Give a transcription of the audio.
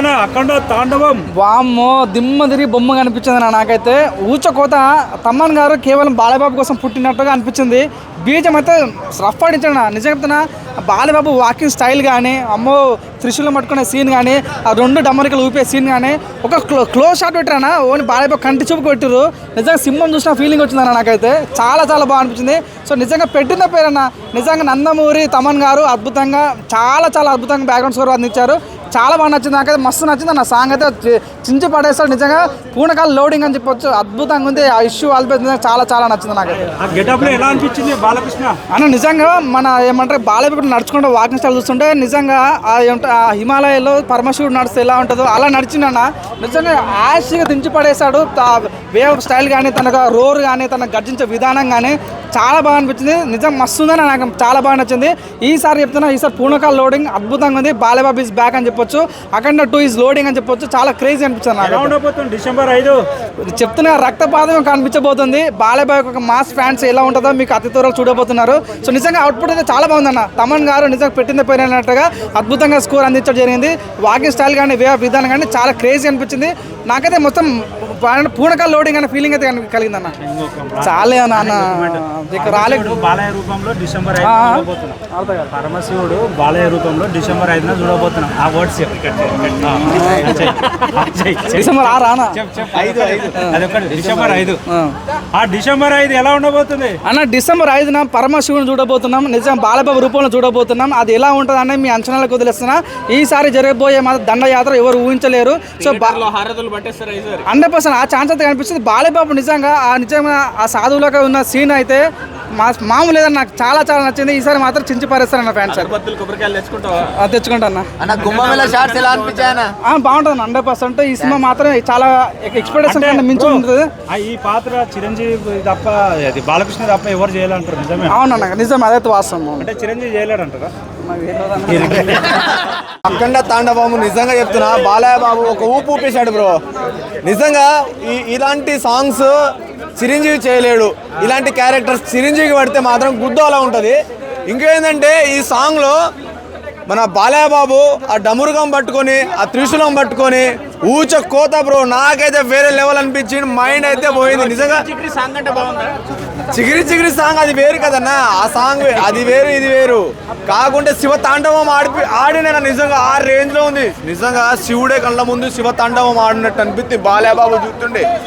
అన్న అఖండ తాండవం. వామ్మో దిమ్మ తిరిగి బొమ్మ కనిపించింది నా నాకైతే. ఊచకోత తమ్మన్ గారు కేవలం బాలబాబు కోసం పుట్టినట్టుగా అనిపించింది. బీజం అయితే రఫ్ ఆడించాడు నా నిజంగా చెప్తున్నా బాలబాబు వాకింగ్ స్టైల్ కానీ అమ్మో త్రిశూలం పట్టుకునే సీన్ కానీ ఆ రెండు డమ్మరికలు ఊపే సీన్ కానీ ఒక క్లో క్లోజ్ షాట్ పెట్టారన్న ఓన్లీ బాలబాబు కంటి చూపు కొట్టారు నిజంగా సింహం చూసిన ఫీలింగ్ వచ్చిందన్న నాకైతే. చాలా చాలా బాగా అనిపించింది. సో నిజంగా పెట్టిన పేరన్న నిజంగా నందమూరి తమన్ గారు అద్భుతంగా చాలా చాలా అద్భుతంగా బ్యాక్గ్రౌండ్ స్కోర్ అందించారు. చాలా బాగా నచ్చింది. నాకైతే మస్తు నచ్చింది. అన్న సాంగ్ అయితే చించి పడేస్తాడు నిజంగా పూనకాలు లోడింగ్ అని చెప్పొచ్చు. అద్భుతంగా ఉంది. ఆ ఇష్యూ ఆల్బేస్ చాలా చాలా నచ్చింది నాకైతే. ఎలా అనిపించింది బాలకృష్ణ? అన్న నిజంగా మన ఏమంటారు బాలయ్య నడుచుకుంటే వాకింగ్ స్టైల్ చూస్తుంటే నిజంగా ఆ హిమాలయాల్లో పరమశివుడు నడిస్తే ఎలా ఉంటుందో అలా నడిచిందన్న నిజంగా యాష్గా దించి పడేశాడు. వే ఆఫ్ స్టైల్ కానీ తన రోర్ కానీ తన గర్జించే విధానం కానీ చాలా బాగా అనిపించింది. నిజం మస్తు ఉందని నాకు చాలా బాగా నచ్చింది. ఈసారి చెప్తున్నా ఈసారి పూర్ణకాల లోడింగ్ అద్భుతంగా ఉంది. బాలయ్యబాబు ఇస్ బ్యాక్ అని చెప్పొచ్చు. అఖండ టూ ఇస్ లోడింగ్ అని చెప్పొచ్చు. చాలా క్రేజీ అనిపించింది నాకు డిసెంబర్ ఐదు. చెప్తున్నా రక్తపాతం కనిపించబోతుంది. బాలయ్య ఒక మాస్ ఫ్యాన్స్ ఎలా ఉంటుందో మీకు అతి త్వరలో చూడబోతున్నారు. సో నిజంగా అవుట్పుట్ అయితే చాలా బాగుందన్న. తమన్ గారు నిజంగా పెట్టింది పోయినట్టుగా అద్భుతంగా స్కోర్ అందించడం జరిగింది. వాకింగ్ స్టైల్ కానీ వే ఆఫ్ విధానం కానీ చాలా క్రేజీ అనిపించింది. వచ్చింది నాకైతే మొత్తం పూనకాల లోడింగ్ అనే ఫీలింగ్ అయితే కనిపి- కలిగిందన్న. చాలే అన్న అన్న. ఇక రాలే పరమశివుడు బాలయ్య రూపంలో డిసెంబర్ పరమశివుడు బాలయ్య రూపంలో డిసెంబర్ ఐదున చూడబోతున్నాం. ఆ వర్డ్స్ డిసెంబర్ ఆ రానా ఐదు డిసెంబర్ ఐదు. ఆ. డిసెంబర్ ఐదు ఎలా ఉండబోతుంది? అన్న డిసెంబర్ ఐదున పరమశివుని చూడబోతున్నాం. నిజం బాలబాబు రూపంలో చూడబోతున్నాం. అది ఎలా ఉంటుంది అని మీ అంచనాలకు వదిలేస్తున్నా. ఈసారి జరగబోయే మా దండయాత్ర ఎవరు ఊహించలేరు. So hundred percent. ఆ ఛాన్స్ అయితే కనిపిస్తుంది. బాలబాబు నిజంగా ఆ నిజంగా ఆ సాధువులకు ఉన్న సీన్ అయితే మా మామూలు లేదని నాకు చాలా చాలా నచ్చింది. ఈసారి మాత్రం చించి పారేస్తారన్న ఫ్యాన్స్ తెచ్చుకుంటా అన్న. అన్న కుంభమేళ షార్ట్స్ ఎలా అనిపించాయన్న ఆ, బాగుంటుంది హండ్రెడ్ పర్సెంట్. ఈ సినిమా మాత్రం చాలా ఎక్స్పెక్టేషన్ కన్నా మించి ఉంటుంది. ఆ ఈ పాత్ర చిరంజీవి తప్ప అది బాలకృష్ణ తప్ప ఎవరు చేయాలంటారు నిజమే. అవునన్న నిజం అదైతే వాస్తవం. అంటే చిరంజీవి చేయలేడంటారా? అఖండ తాండవము నిజంగా చెప్తున్నా. బాలయ్య బాబు ఒక ఊపు ఊపేశాడు బ్రో. నిజంగా ఈ ఇలాంటి సాంగ్స్ చిరంజీవి చేయలేడు. ఇలాంటి క్యారెక్టర్స్ చిరంజీవికి పడితే మాత్రం గుద్దు అలా ఉంటుంది. ఇంకేంటంటే ఈ సాంగ్లో మన బాలయ్య బాబు ఆ డమురుగం పట్టుకొని ఆ త్రిశూలం పట్టుకొని ఊచ కోత బ్రో. నాకైతే వేరే లెవెల్ అనిపించింది. మైండ్ అయితే పోయింది. నిజంగా చిగిరి చిగిరి సాంగ్ అది వేరు కదన్నా. ఆ సాంగ్ అది వేరు ఇది వేరు. కాకుంటే శివ తాండవం ఆడిపి ఆడిన నిజంగా ఆ రేంజ్లో ఉంది. నిజంగా శివుడే కళ్ళ ముందు శివ తాండవం ఆడినట్టు అనిపిస్తుంది బాలయ్య బాబు చూస్తుండే